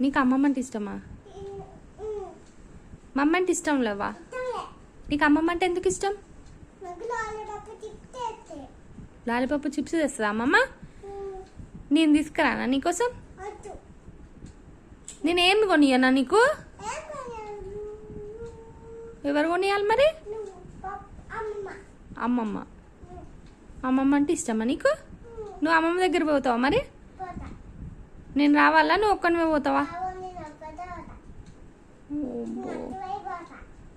నీకు అమ్మమ్మ అంటే ఇష్టమా? మమ్మ అంటే ఇష్టం లేవా? నీకు అమ్మమ్మ అంటే ఎందుకు ఇష్టం? లాలిపప్పు చిప్స్ తెస్తుందా అమ్మమ్మ? నేను తీసుకురానా నీకోసం? నేను ఏం కొనియనా నీకు? ఎవరు కొనియాలి మరి? అమ్మమ్మ. అమ్మమ్మ. అంటే ఇష్టమా నీకు? నువ్వు అమ్మమ్మ దగ్గర పోతావా మరి? నేను రావాలా? నువ్వు ఒక్కనివే పోతావా?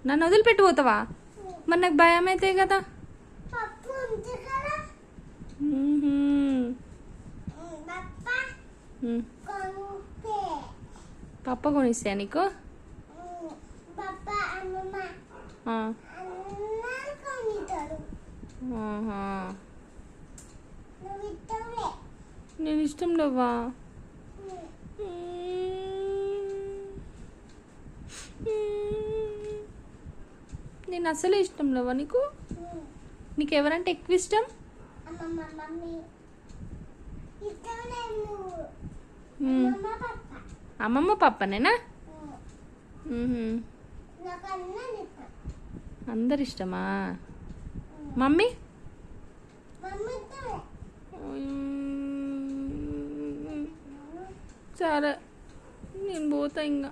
నన్ను వదిలిపెట్టి పోతావా? మరి నాకు భయం అయితే కదా? పప్పు కొనిస్తా నీకు? ఆహా. నేను ఇష్టం లేవా? నేను అసలే ఇష్టం లేవా నీకు? నీకు ఎవరంటే ఎక్కువ ఇష్టం? అమ్మమ్మ పప్పనేనా? అందరు ఇష్టమా మమ్మీ మమ్మీ ఇష్టమే మ్మ్. సరే నేను పోతా ఇంకా